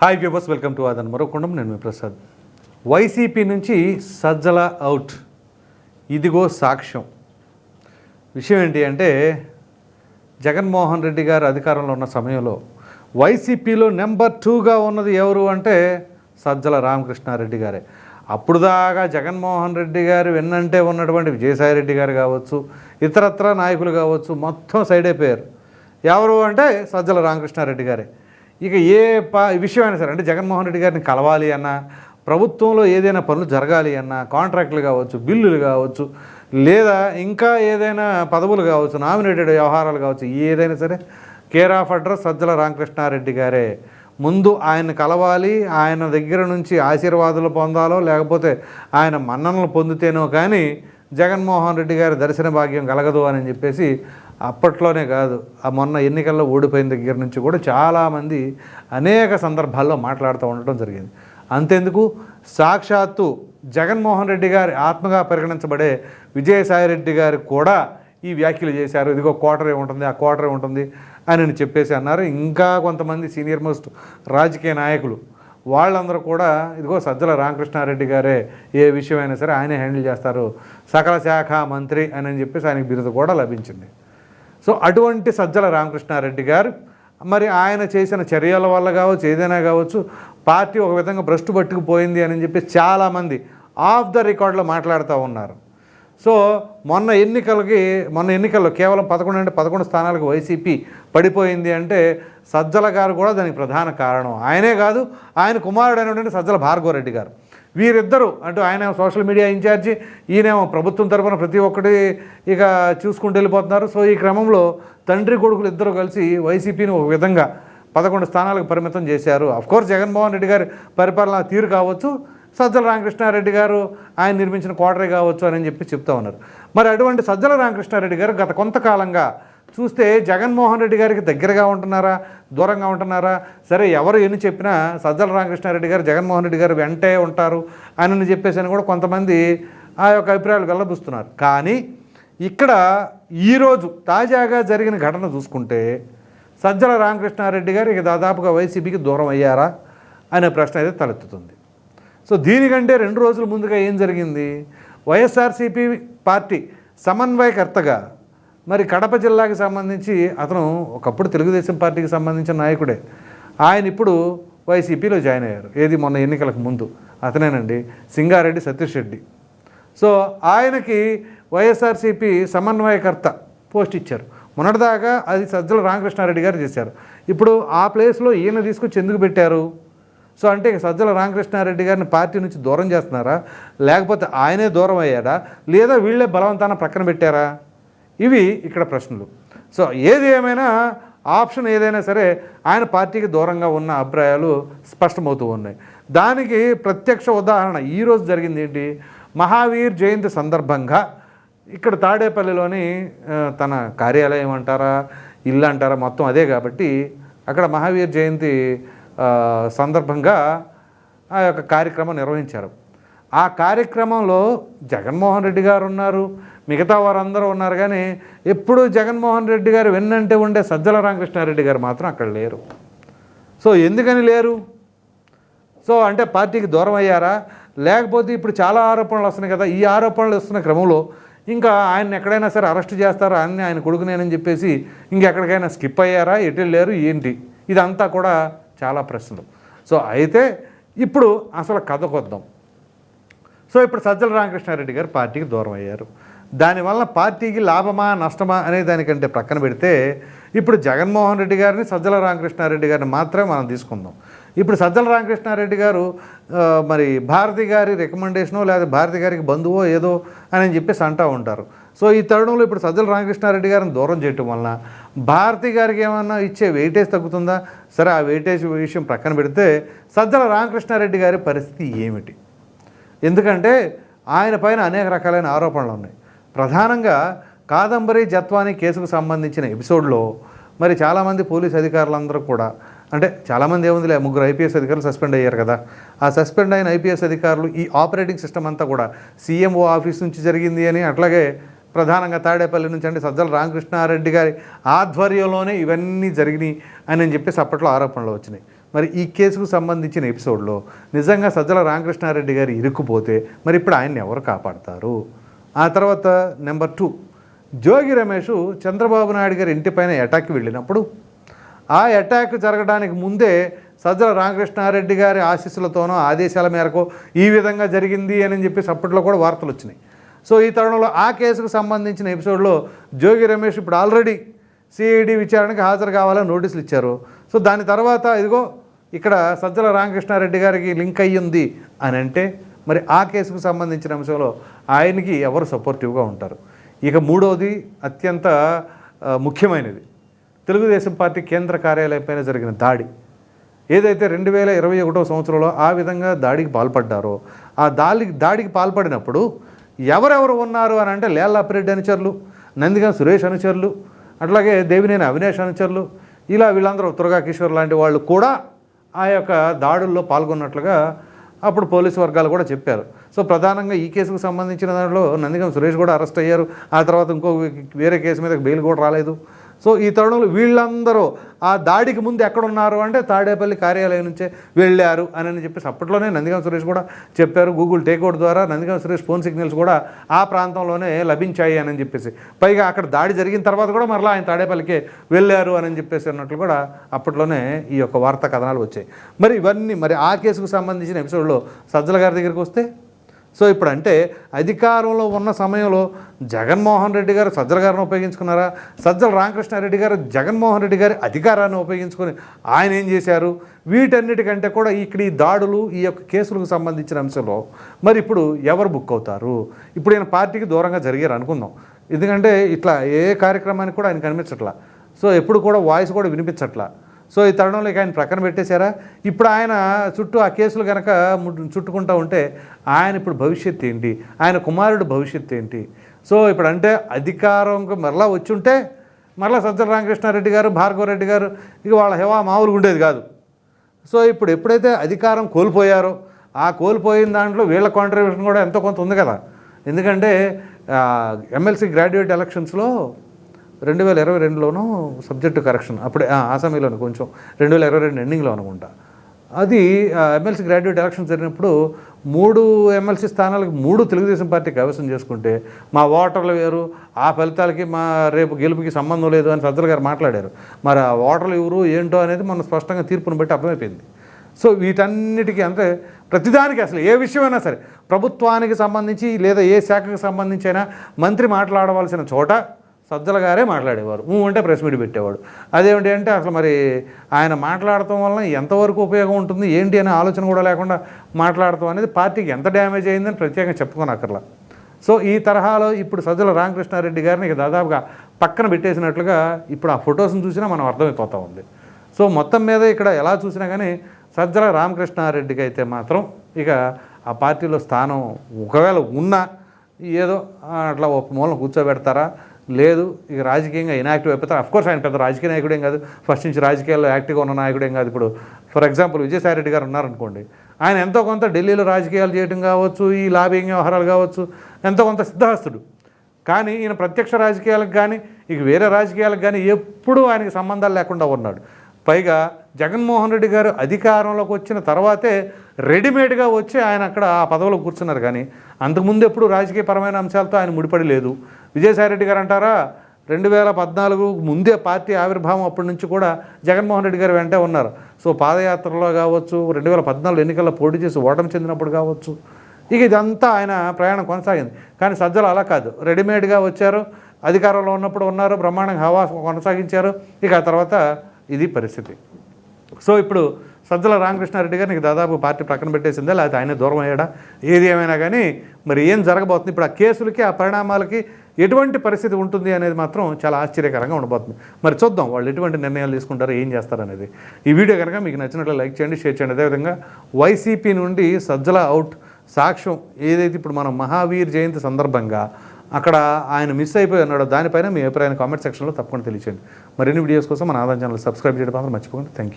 Hi viewers welcome to ఆదన్ మరోకొండం నేను మీ ప్రసాద్ వైసీపీ నుంచి సజ్జల అవుట్ ఇదిగో సాక్ష్యం విషయం ఏంటి అంటే జగన్మోహన్ రెడ్డి గారు అధికారంలో ఉన్న సమయంలో వైసీపీలో నెంబర్ టూగా ఉన్నది ఎవరు అంటే సజ్జల రామకృష్ణారెడ్డి గారే అప్పుడు దాకా జగన్మోహన్ రెడ్డి గారు వెన్నంటే ఉన్నటువంటి విజయసాయిరెడ్డి గారు కావచ్చు ఇతరత్ర నాయకులు కావచ్చు మొత్తం సైడ్ అయిపోయారు ఎవరు అంటే సజ్జల రామకృష్ణారెడ్డి గారే ఇక ఏ పా విషయమైనా సరే అంటే జగన్మోహన్ రెడ్డి గారిని కలవాలి అన్నా ప్రభుత్వంలో ఏదైనా పనులు జరగాలి అన్నా కాంట్రాక్టులు కావచ్చు బిల్లులు కావచ్చు లేదా ఇంకా ఏదైనా పదవులు కావచ్చు నామినేటెడ్ వ్యవహారాలు కావచ్చు ఏదైనా సరే care of address Sajjala Ramakrishnareddy గారే. ముందు ఆయన కలవాలి ఆయన దగ్గర నుంచి ఆశీర్వాదాలు పొందాలో లేకపోతే ఆయన మన్ననలు పొందితేనో కానీ జగన్మోహన్ రెడ్డి గారి దర్శన భాగ్యం కలగదు అని చెప్పేసి అప్పట్లోనే కాదు ఆ మొన్న ఎన్నికల్లో ఓడిపోయిన దగ్గర నుంచి కూడా చాలామంది అనేక సందర్భాల్లో మాట్లాడుతూ ఉండటం జరిగింది. అంతెందుకు? సాక్షాత్తు జగన్మోహన్ రెడ్డి గారి ఆత్మగా పరిగణించబడే విజయసాయిరెడ్డి గారు కూడా ఈ వ్యాఖ్యలు చేశారు. ఇదిగో క్వార్టరే ఉంటుంది ఆ క్వార్టరే ఉంటుంది అని చెప్పేసి అన్నారు. ఇంకా కొంతమంది సీనియర్ మోస్ట్ రాజకీయ నాయకులు వాళ్ళందరూ కూడా ఇదిగో సజ్జల రామకృష్ణారెడ్డి గారే ఏ విషయమైనా సరే ఆయనే హ్యాండిల్ చేస్తారు. సకల శాఖ మంత్రి అని చెప్పేసి ఆయనకి బిరుదు కూడా లభించింది. సో అటువంటి సజ్జల రామకృష్ణారెడ్డి గారు మరి ఆయన చేసిన చర్యల వల్ల కావచ్చు ఏదైనా కావచ్చు పార్టీ ఒక విధంగా భ్రష్టు పట్టుకుపోయింది అని చెప్పి చాలామంది ఆఫ్ ద రికార్డులో మాట్లాడుతూ ఉన్నారు. సో మొన్న ఎన్నికలకి మొన్న ఎన్నికల్లో కేవలం పదకొండు అంటే పదకొండు స్థానాలకు వైసీపీ పడిపోయింది అంటే సజ్జల గారు కూడా దానికి ప్రధాన కారణం. ఆయనే కాదు ఆయన కుమారుడు అయినటువంటి సజ్జల భార్గవరెడ్డి గారు. వీరిద్దరూ అంటూ ఆయన సోషల్ మీడియా ఇన్ఛార్జి ఈయనేమో ప్రభుత్వం తరఫున ప్రతి ఒక్కటి ఇక చూసుకుంటూ వెళ్ళిపోతున్నారు. సో ఈ క్రమంలో తండ్రి కొడుకులు ఇద్దరు కలిసి వైసీపీని ఒక విధంగా పదకొండు స్థానాలకు పరిమితం చేశారు. అఫ్కోర్స్ జగన్మోహన్ రెడ్డి గారి పరిపాలన తీరు కావచ్చు సజ్జల రామకృష్ణారెడ్డి గారు ఆయన నిర్మించిన కోటరే కావచ్చు అని చెప్పి చెప్తా ఉన్నారు. మరి అటువంటి సజ్జల రామకృష్ణారెడ్డి గారు గత కొంతకాలంగా చూస్తే జగన్మోహన్ రెడ్డి గారికి దగ్గరగా ఉంటున్నారా? దూరంగా ఉంటున్నారా? సరే ఎవరు ఎన్ని చెప్పినా సజ్జల రామకృష్ణారెడ్డి గారు జగన్మోహన్ రెడ్డి గారు వెంటే ఉంటారు అని చెప్పేసి అని కూడా కొంతమంది ఆ యొక్క అభిప్రాయాలు వెళ్ళబుస్తున్నారు కానీ ఇక్కడ ఈరోజు తాజాగా జరిగిన ఘటన చూసుకుంటే సజ్జల రామకృష్ణారెడ్డి గారు ఇక దాదాపుగా వైసీపీకి దూరం అయ్యారా అనే ప్రశ్న అయితే తలెత్తుతుంది. సో దీనికంటే రెండు రోజుల ముందుగా ఏం జరిగింది? వైఎస్ఆర్సీపీ పార్టీ సమన్వయకర్తగా మరి కడప జిల్లాకి సంబంధించి అతను ఒకప్పుడు తెలుగుదేశం పార్టీకి సంబంధించిన నాయకుడే. ఆయన ఇప్పుడు వైసీపీలో జాయిన్ అయ్యారు. ఏది మొన్న ఎన్నికలకు ముందు. అతనేనండి సింగారెడ్డి సతీష్ రెడ్డి. సో ఆయనకి వైఎస్ఆర్సీపీ సమన్వయకర్త పోస్ట్ ఇచ్చారు. మొన్నటిదాకా అది సజ్జల రామకృష్ణారెడ్డి గారు చేశారు. ఇప్పుడు ఆ ప్లేస్లో ఈయన తీసుకొచ్చి ఎందుకు పెట్టారు? సో అంటే ఇక సజ్జల రామకృష్ణారెడ్డి గారిని పార్టీ నుంచి దూరం చేస్తున్నారా? లేకపోతే ఆయనే దూరం అయ్యాడా? లేదా వీళ్ళే బలవంతాన ప్రక్కన పెట్టారా? ఇవి ఇక్కడ ప్రశ్నలు. సో ఏది ఏమైనా ఆప్షన్ ఏదైనా సరే ఆయన పార్టీకి దూరంగా ఉన్న అభిప్రాయాలు స్పష్టమవుతూ ఉన్నాయి. దానికి ప్రత్యక్ష ఉదాహరణ ఈరోజు జరిగింది ఏంటి? మహావీర్ జయంతి సందర్భంగా ఇక్కడ తాడేపల్లిలోని తన కార్యాలయం అంటారా ఇల్లు అంటారా మొత్తం అదే కాబట్టి అక్కడ మహావీర్ జయంతి సందర్భంగా ఆ యొక్క కార్యక్రమం నిర్వహించారు. ఆ కార్యక్రమంలో జగన్మోహన్ రెడ్డి గారు ఉన్నారు మిగతా వారందరూ ఉన్నారు కానీ ఎప్పుడు జగన్మోహన్ రెడ్డి గారు వెన్నంటే ఉండే సజ్జల రామకృష్ణారెడ్డి గారు మాత్రం అక్కడ లేరు. సో ఎందుకని లేరు? సో అంటే పార్టీకి దూరం అయ్యారా? లేకపోతే ఇప్పుడు చాలా ఆరోపణలు వస్తున్నాయి కదా ఈ ఆరోపణలు వస్తున్న క్రమంలో ఇంకా ఆయన ఎక్కడైనా సరే అరెస్ట్ చేస్తారా? అని ఆయన కొడుకునేనని చెప్పేసి ఇంకెక్కడికైనా స్కిప్ అయ్యారా? ఎటు లేరు ఏంటి? ఇదంతా కూడా చాలా ప్రశ్నలు. సో అయితే ఇప్పుడు అసలు కథకొద్దాం సో ఇప్పుడు సజ్జల రామకృష్ణారెడ్డి గారు పార్టీకి దూరం అయ్యారు. దానివల్ల పార్టీకి లాభమా నష్టమా అనే దానికంటే ప్రక్కన పెడితే ఇప్పుడు జగన్మోహన్ రెడ్డి గారిని సజ్జల రామకృష్ణారెడ్డి గారిని మాత్రమే మనం తీసుకుందాం. ఇప్పుడు సజ్జల రామకృష్ణారెడ్డి గారు మరి భారతి గారి రికమెండేషనో లేదా భారతి గారికి బంధువో ఏదో అని చెప్పేసి అంటూ ఉంటారు. సో ఈ తరుణంలో ఇప్పుడు సజ్జల రామకృష్ణారెడ్డి గారిని దూరం చేయటం వలన భారతి గారికి ఏమన్నా ఇచ్చే వెయిటేజ్ తగ్గుతుందా? సరే ఆ వెయిటేజ్ విషయం ప్రక్కన పెడితే సజ్జల రామకృష్ణారెడ్డి గారి పరిస్థితి ఏమిటి? ఎందుకంటే ఆయన పైన అనేక రకాలైన ఆరోపణలు ఉన్నాయి. ప్రధానంగా కాదంబరి జత్వాని కేసుకు సంబంధించిన ఎపిసోడ్లో మరి చాలామంది పోలీస్ అధికారులందరూ కూడా అంటే చాలామంది ఏముందిలే ముగ్గురు ఐపీఎస్ అధికారులు సస్పెండ్ అయ్యారు కదా. ఆ సస్పెండ్ అయిన ఐపీఎస్ అధికారులు ఈ ఆపరేటింగ్ సిస్టమ్ అంతా కూడా సీఎంఓ ఆఫీస్ నుంచి జరిగింది అని అట్లాగే ప్రధానంగా తాడేపల్లి నుంచి అంటే సజ్జల రామకృష్ణారెడ్డి గారి ఆధ్వర్యంలోనే ఇవన్నీ జరిగినాయి అని చెప్పేసి అప్పట్లో ఆరోపణలు వచ్చినాయి. మరి ఈ కేసుకు సంబంధించిన ఎపిసోడ్లో నిజంగా సజ్జల రామకృష్ణారెడ్డి గారు ఇరుక్కుపోతే మరి ఇప్పుడు ఆయన్ని ఎవరు కాపాడతారు? ఆ తర్వాత నెంబర్ టూ. జోగి రమేష్ చంద్రబాబు నాయుడు గారి ఇంటిపైన అటాక్కి వెళ్ళినప్పుడు ఆ అటాక్ జరగడానికి ముందే సజ్జల రామకృష్ణారెడ్డి గారి ఆశీస్సులతోనో ఆదేశాల మేరకు ఈ విధంగా జరిగింది అని చెప్పేసి అప్పట్లో కూడా వార్తలు వచ్చినాయి. సో ఈ తరుణంలో ఆ కేసుకు సంబంధించిన ఎపిసోడ్లో జోగి రమేష్ ఇప్పుడు ఆల్రెడీ సిఐడి విచారణకు హాజరు కావాలని నోటీసులు ఇచ్చారు. సో దాని తర్వాత ఇదిగో ఇక్కడ సజ్జల రామకృష్ణారెడ్డి గారికి లింక్ అయ్యింది అని అంటే మరి ఆ కేసుకు సంబంధించిన అంశంలో ఆయనకి ఎవరు సపోర్టివ్గా ఉంటారు. ఇక మూడవది అత్యంత ముఖ్యమైనది. తెలుగుదేశం పార్టీ కేంద్ర కార్యాలయంపైన జరిగిన దాడి. ఏదైతే రెండు వేల ఇరవై ఒకటో సంవత్సరంలో ఆ విధంగా దాడికి పాల్పడ్డారో ఆ దాడికి దాడికి పాల్పడినప్పుడు ఎవరెవరు ఉన్నారు అని అంటే లేల్లాపిరెడ్డి అనుచరులు నందిగా సురేష్ అనుచరులు అట్లాగే దేవినేని అవినేష్ అనుచరులు ఇలా వీళ్ళందరూ తురగా కిషోర్ లాంటి వాళ్ళు కూడా ఆ యొక్క దాడుల్లో పాల్గొన్నట్లుగా అప్పుడు పోలీసు వర్గాలు కూడా చెప్పారు. సో ప్రధానంగా ఈ కేసుకు సంబంధించిన దాంట్లో నందిగం సురేష్ కూడా అరెస్ట్ అయ్యారు. ఆ తర్వాత ఇంకో వేరే కేసు మీద బెయిల్ కూడా రాలేదు. సో ఈ తరుణంలో వీళ్ళందరూ ఆ దాడికి ముందు ఎక్కడున్నారు అంటే తాడేపల్లి కార్యాలయం నుంచే వెళ్ళారు అని అని చెప్పేసి అప్పట్లోనే నందిగం సురేష్ కూడా చెప్పారు. గూగుల్ టేక్అవుట్ ద్వారా నందిగం సురేష్ ఫోన్ సిగ్నల్స్ కూడా ఆ ప్రాంతంలోనే లభించాయి అని చెప్పేసి. పైగా అక్కడ దాడి జరిగిన తర్వాత కూడా మరలా ఆయన తాడేపల్లికి వెళ్ళారు అని చెప్పేసి అన్నట్లు కూడా అప్పట్లోనే ఈ యొక్క వార్తా కథనాలు వచ్చాయి. మరి ఇవన్నీ మరి ఆ కేసుకు సంబంధించిన ఎపిసోడ్లో సజ్జల గారి దగ్గరికి వస్తే సో ఇప్పుడు అంటే అధికారంలో ఉన్న సమయంలో జగన్మోహన్ రెడ్డి గారు సజ్జల గారిని ఉపయోగించుకున్నారా? సజ్జల రామకృష్ణారెడ్డి గారు జగన్మోహన్ రెడ్డి గారి అధికారాన్ని ఉపయోగించుకొని ఆయన ఏం చేశారు? వీటన్నిటికంటే కూడా ఇక్కడ ఈ దాడులు ఈ యొక్క కేసులకు సంబంధించిన అంశంలో మరి ఇప్పుడు ఎవరు బుక్ అవుతారు? ఇప్పుడు ఈయన పార్టీకి దూరంగా జరిగారు అనుకుందాం. ఎందుకంటే ఇట్లా ఏ కార్యక్రమానికి కూడా ఆయన కనిపించట్లా సో ఎప్పుడు కూడా వాయిస్ కూడా వినిపించట్లా. సో ఈ తరుణంలో ఆయన ప్రక్కన పెట్టేశారా? ఇప్పుడు ఆయన చుట్టూ ఆ కేసులు కనుక చుట్టుకుంటూ చుట్టుకుంటా ఉంటే ఆయన ఇప్పుడు భవిష్యత్తు ఏంటి? ఆయన కుమారుడు భవిష్యత్తు ఏంటి? సో ఇప్పుడు అంటే అధికారంకి మరలా వచ్చి ఉంటే మరలా సజ్జల రామకృష్ణారెడ్డి గారు భార్గవరెడ్డి గారు ఇక వాళ్ళ హెవా మామూలుగా ఉండేది కాదు. సో ఇప్పుడు ఎప్పుడైతే అధికారం కోల్పోయారో ఆ కోల్పోయిన దాంట్లో వీళ్ళ కాంట్రిబ్యూషన్ కూడా ఎంతో కొంత ఉంది కదా. ఎందుకంటే ఎమ్మెల్సీ గ్రాడ్యుయేట్ ఎలక్షన్స్లో రెండు వేల ఇరవై రెండులోనూ సబ్జెక్టు కరెక్షన్ అప్పుడే ఆ, కొంచెం రెండు వేల ఇరవై రెండు ఎండింగ్లో అనుకుంటా. అది ఎమ్మెల్సీ గ్రాడ్యుయేట్ ఎలక్షన్ జరిగినప్పుడు మూడు ఎమ్మెల్సీ స్థానాలకు మూడు తెలుగుదేశం పార్టీ కైవసం చేసుకుంటే మా ఓటర్లు వేరు ఆ ఫలితాలకి మా రేపు గెలుపుకి సంబంధం లేదు అని సజ్జల గారు మాట్లాడారు. మరి ఆ ఓటర్లు ఎవరు ఏంటో అనేది మనం స్పష్టంగా తీర్పును బట్టి అర్థమైపోయింది. సో వీటన్నిటికీ అంటే ప్రతిదానికి అసలు ఏ విషయమైనా సరే ప్రభుత్వానికి సంబంధించి లేదా ఏ శాఖకు సంబంధించి అయినా మంత్రి మాట్లాడవలసిన చోట సజ్జల గారే మాట్లాడేవారు. ఊ అంటే ప్రెస్ మీట్ పెట్టేవాడు. అదేమిటి అంటే అసలు మరి ఆయన మాట్లాడటం వలన ఎంతవరకు ఉపయోగం ఉంటుంది ఏంటి అనే ఆలోచన కూడా లేకుండా మాట్లాడటం అనేది పార్టీకి ఎంత డ్యామేజ్ అయిందని ప్రత్యేకంగా చెప్పుకోనక్కర్లా సో ఈ తరహాలో ఇప్పుడు సజ్జల రామకృష్ణారెడ్డి గారిని ఇక దాదాపుగా పక్కన పెట్టేసినట్లుగా ఇప్పుడు ఆ ఫొటోస్ని చూసినా మనం అర్థమైపోతూ ఉంది. సో మొత్తం మీద ఇక్కడ ఎలా చూసినా కానీ సజ్జల రామకృష్ణారెడ్డికి అయితే మాత్రం ఇక ఆ పార్టీలో స్థానం ఒకవేళ ఉన్నా ఏదో అట్లా ఒక మూలన కూర్చోబెడతారా లేదు ఇక రాజకీయంగా ఇనాక్టివ్ అయిపోతారు. అఫ్కోర్స్ ఆయన పెద్ద రాజకీయ నాయకుడేం కాదు. ఫస్ట్ నుంచి రాజకీయాల్లో యాక్టివ్గా ఉన్న నాయకుడేం కాదు ఇప్పుడు. ఫర్ ఎగ్జాంపుల్ విజయసాయిరెడ్డి గారు ఉన్నారనుకోండి. ఆయన ఎంతో కొంత ఢిల్లీలో రాజకీయాలు చేయడం కావచ్చు ఈ లాబింగ్ వ్యవహారాలు కావచ్చు. ఎంతో కొంత సిద్ధహస్తుడు. కానీ ఈయన ప్రత్యక్ష రాజకీయాలకు కానీ ఇక వేరే రాజకీయాలకు కానీ ఎప్పుడూ ఆయనకి సంబంధాలు లేకుండా ఉన్నాడు. పైగా జగన్మోహన్ రెడ్డి గారు అధికారంలోకి వచ్చిన తర్వాతే రెడీమేడ్గా వచ్చి ఆయన అక్కడ ఆ పదవిలో కూర్చున్నారు కానీ అంతకుముందు ఎప్పుడు రాజకీయపరమైన అంశాలతో ఆయన ముడిపడి లేదు. విజయసాయి రెడ్డి గారు అంటారా రెండు వేల పద్నాలుగు ముందే పార్టీ ఆవిర్భావం అప్పటి నుంచి కూడా జగన్మోహన్ రెడ్డి గారు వెంటే ఉన్నారు. సో పాదయాత్రలో కావచ్చు రెండు వేల పద్నాలుగు ఎన్నికల్లో పోటీ చేసి ఓటమి చెందినప్పుడు కావచ్చు ఇక ఇదంతా ఆయన ప్రయాణం కొనసాగింది. కానీ సజ్జలు అలా కాదు. రెడీమేడ్గా వచ్చారు అధికారంలో ఉన్నప్పుడు ఉన్నారు బ్రహ్మాండంగా హవా కొనసాగించారు. ఇక ఆ తర్వాత ఇది పరిస్థితి. సో ఇప్పుడు సజ్జల రామకృష్ణారెడ్డి గారు నీకు దాదాపు పార్టీ ప్రక్కన పెట్టేసిందా? లేకపోతే ఆయన దూరం అయ్యాడా? ఏది ఏమైనా కానీ మరి ఏం జరగబోతుంది? ఇప్పుడు ఆ కేసులకి ఆ పరిణామాలకి ఎటువంటి పరిస్థితి ఉంటుంది అనేది మాత్రం చాలా ఆశ్చర్యకరంగా ఉండబోతుంది. మరి చూద్దాం వాళ్ళు ఎటువంటి నిర్ణయాలు తీసుకుంటారో ఏం చేస్తారనేది ఈ వీడియో కనుక మీకు నచ్చినట్లు లైక్ చేయండి షేర్ చేయండి. అదేవిధంగా వైసీపీ నుండి సజ్జల అవుట్ సాక్ష్యం ఏదైతే ఇప్పుడు మనం మహావీర్ జయంతి సందర్భంగా అక్కడ ఆయన మిస్ అయిపోయి ఉన్నాడో దానిపైన మీ అభిప్రాయాన్ని కామెంట్ సెక్షన్లో తప్పకుండా తెలియచేయండి. మరిన్ని వీడియోస్ కోసం మన ఆదాయం ఛానల్ సబ్స్క్రైబ్ చేయడం మాత్రం మర్చిపోకండి. Thank you